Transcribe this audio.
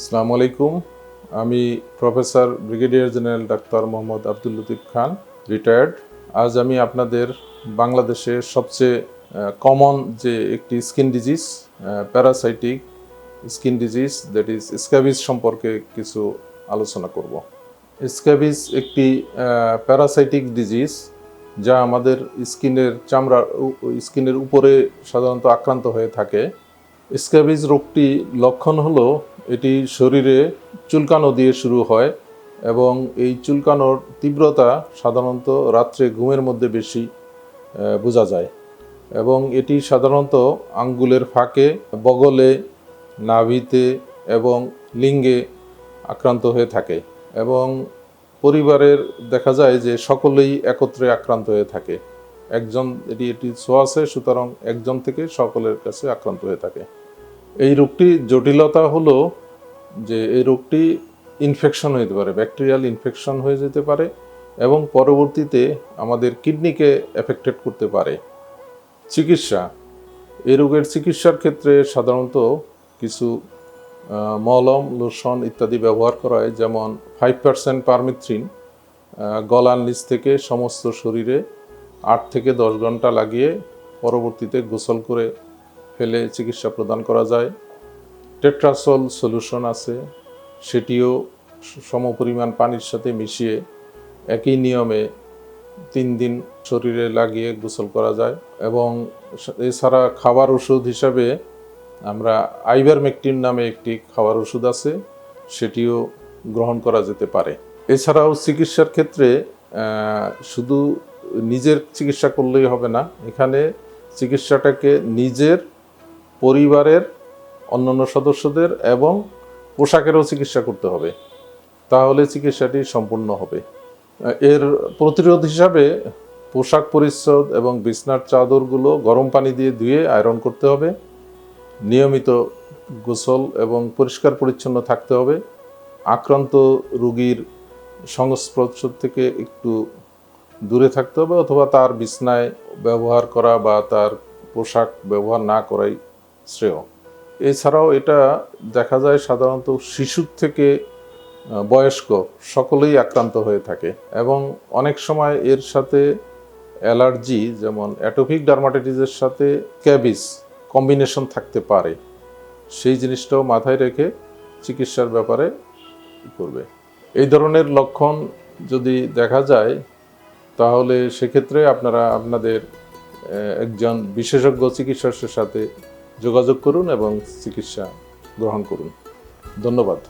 আসসালামু আলাইকুম। আমি professor brigadier general doctor Mohammad Abdul Latif Khan retired আজ আমি আপনাদের বাংলাদেশের সবচেয়ে কমন যে একটি skin disease parasitic skin disease that is scabies সম্পর্কে কিছু আলোচনা করব। স্ক্যাবিস একটি প্যারাসাইটিক ডিজিজ যা আমাদের স্কিনের চামড়া স্কিনের উপরে সাধারণত আক্রান্ত হয়ে থাকে। স্ক্যাবিজ রোগটি লক্ষণ হলো এটি শরীরে চুলকানো দিয়ে শুরু হয় এবং এই চুলকানোর তীব্রতা সাধারণত রাত্রে ঘুমের মধ্যে বেশি বোঝা যায়। এবং এটি সাধারণত আঙ্গুলের ফাঁকে, বগলে, নাভিতে এবং লিঙ্গে আক্রান্ত হয়ে থাকে এবং পরিবারের দেখা যায় যে সকলেই একত্রে আক্রান্ত হয়ে থাকে। একজন এটি এটি ছোঁয়াছে সুতরাং একজন থেকে সকলের কাছে আক্রান্ত হয়ে থাকে। এই রোগটি জটিলতা হলো যে এই রোগটি ইনফেকশন হতে পারে ব্যাকটেরিয়াল ইনফেকশন হয়ে যেতে পারে এবং পরবর্তীতে আমাদের কিডনিকে এফেক্টেড করতে পারে। চিকিৎসা, এই রোগের চিকিৎসার ক্ষেত্রে সাধারণত কিছু মলম, লোশন ইত্যাদি ব্যবহার করা হয়, যেমন ফাইভ পার্সেন্ট পারমিথ্রিন গলার নিচ থেকে সমস্ত শরীরে আট থেকে দশ ঘণ্টা লাগিয়ে পরবর্তীতে গোসল করে ফেলে চিকিৎসা প্রদান করা যায়। টেট্রাসল সলিউশন আছে, সেটিও সমপরিমাণ পানির সাথে মিশিয়ে একই নিয়মে তিন দিন শরীরে লাগিয়ে গোসল করা যায় এবং এছাড়া খাবার ওষুধ হিসাবে আমরা আইভারমেকটিন নামে একটি খাবার ওষুধ আছে, সেটিও গ্রহণ করা যেতে পারে। এছাড়াও চিকিৎসার ক্ষেত্রে শুধু নিজের চিকিৎসা করলেই হবে না। এখানে চিকিৎসাটাকে নিজের পরিবারের অন্যান্য সদস্যদের এবং পোশাকেরও চিকিৎসা করতে হবে। তাহলে চিকিৎসাটি সম্পূর্ণ হবে। এর প্রতিরোধ হিসাবে পোশাক পরিচ্ছদ এবং বিছনার চাদরগুলো গরম পানি দিয়ে ধুয়ে আয়রন করতে হবে। নিয়মিত গোসল এবং পরিষ্কার পরিচ্ছন্ন থাকতে হবে। আক্রান্ত রোগীর সংস্পর্শ থেকে একটু দূরে থাকতে হবে অথবা তার বিছনায় ব্যবহার করা বা তার পোশাক ব্যবহার না করাই শ্রেয়। এছাড়াও এটা দেখা যায় সাধারণত শিশুর থেকে বয়স্ক সকলেই আক্রান্ত হয়ে থাকে এবং অনেক সময় এর সাথে অ্যালার্জি যেমন অ্যাটোপিক ডার্মাটাইটিসের সাথে ক্যাবিস কম্বিনেশন থাকতে পারে। সেই জিনিসটাও মাথায় রেখে চিকিৎসার ব্যাপারে করবে। এই ধরনের লক্ষণ যদি দেখা যায় তাহলে সেক্ষেত্রে আপনারা আপনাদের একজন বিশেষজ্ঞ চিকিৎসকের সাথে যোগাযোগ করুন এবং চিকিৎসা গ্রহণ করুন। ধন্যবাদ।